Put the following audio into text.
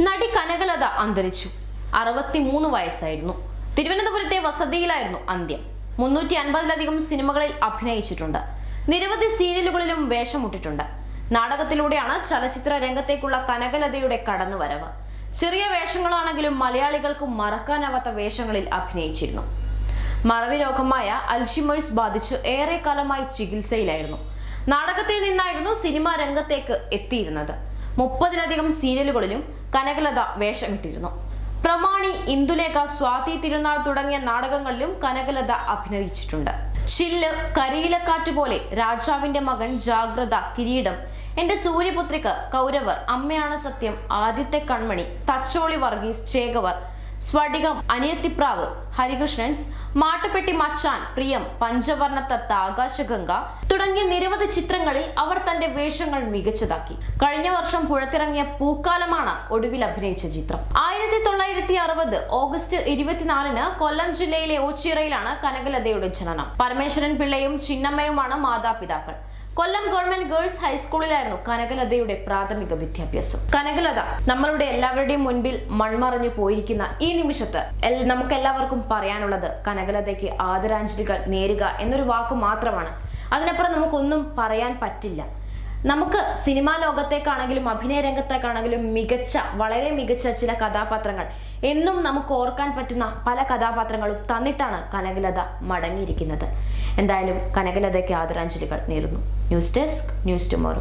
നടി കനകലത അന്തരിച്ചു. അറുപത്തിമൂന്ന് വയസ്സായിരുന്നു. തിരുവനന്തപുരത്തെ വസതിയിലായിരുന്നു അന്ത്യം. മുന്നൂറ്റി അൻപതിലധികം സിനിമകളിൽ അഭിനയിച്ചിട്ടുണ്ട്. നിരവധി സീരിയലുകളിലും വേഷമിട്ടിട്ടുണ്ട്. നാടകത്തിലൂടെയാണ് ചലച്ചിത്ര രംഗത്തേക്കുള്ള കനകലതയുടെ കടന്നുവരവ്. ചെറിയ വേഷങ്ങളാണെങ്കിലും മലയാളികൾക്ക് മറക്കാനാവാത്ത വേഷങ്ങളിൽ അഭിനയിച്ചിരുന്നു. മറവി രോഗമായ അൽഷിമേഴ്സ് ബാധിച്ച് ഏറെക്കാലമായി ചികിത്സയിലായിരുന്നു. നാടകത്തിൽ നിന്നായിരുന്നു സിനിമാ രംഗത്തേക്ക് എത്തിയിരുന്നത്. മുപ്പതിലധികം സീരിയലുകളിലും കനകലത വേഷമിട്ടിരുന്നു. പ്രമാണി ഇന്ദുലേഖ സ്വാതി തിരുനാൾ തുടങ്ങിയ നാടകങ്ങളിലും കനകലത അഭിനയിച്ചിട്ടുണ്ട്. ചില്ല് കരിയിലക്കാറ്റ് പോലെ രാജാവിന്റെ മകൻ ജാഗ്രത കിരീടം. എന്റെ സൂര്യപുത്രിക്ക് കൗരവർ അമ്മയാണ് സത്യം ആദ്യത്തെ കൺമണി തച്ചോളി വർഗീസ് ചേകവർ സ്ഫടികം അനിയത്തിപ്രാവ് ഹരികൃഷ്ണൻസ് മാട്ടുപെട്ടി മച്ചാൻ പ്രിയം പഞ്ചവർണത്തത്ത ആകാശഗംഗ തുടങ്ങിയ നിരവധി ചിത്രങ്ങളിൽ അവർ തന്റെ വേഷങ്ങൾ മികച്ചതാക്കി. കഴിഞ്ഞ വർഷം പുഴത്തിറങ്ങിയ പൂക്കാലമാണ് ഒടുവിൽ അഭിനയിച്ച ചിത്രം. ആയിരത്തി തൊള്ളായിരത്തി അറുപത് ഓഗസ്റ്റ് ഇരുപത്തിനാലിന് കൊല്ലം ജില്ലയിലെ ഓച്ചിറയിലാണ് കനകലതയുടെ ജനനം. പരമേശ്വരൻ പിള്ളയും ചിന്നമ്മയുമാണ് മാതാപിതാക്കൾ. കൊല്ലം ഗവൺമെന്റ് ഗേൾസ് ഹൈസ്കൂളിലായിരുന്നു കനകലതയുടെ പ്രാഥമിക വിദ്യാഭ്യാസം. കനകലത നമ്മളുടെ എല്ലാവരുടെയും മുൻപിൽ മൺമറഞ്ഞു പോയിരിക്കുന്ന ഈ നിമിഷത്ത് നമുക്ക് എല്ലാവർക്കും പറയാനുള്ളത് കനകലതയ്ക്ക് ആദരാഞ്ജലികൾ നേരുക എന്നൊരു വാക്ക് മാത്രമാണ്. അതിനപ്പുറം നമുക്കൊന്നും പറയാൻ പറ്റില്ല. നമുക്ക് സിനിമാ ലോകത്തേക്കാണെങ്കിലും അഭിനയ രംഗത്തേക്കാണെങ്കിലും മികച്ച വളരെ മികച്ച ചില കഥാപാത്രങ്ങൾ. എന്നും നമുക്ക് ഓർക്കാൻ പറ്റുന്ന പല കഥാപാത്രങ്ങളും തന്നിട്ടാണ് കനകലത മടങ്ങിയിരിക്കുന്നത്. എന്തായാലും കനകലതയ്ക്ക് ആദരാഞ്ജലികൾ നേരുന്നു. News desk news tomorrow.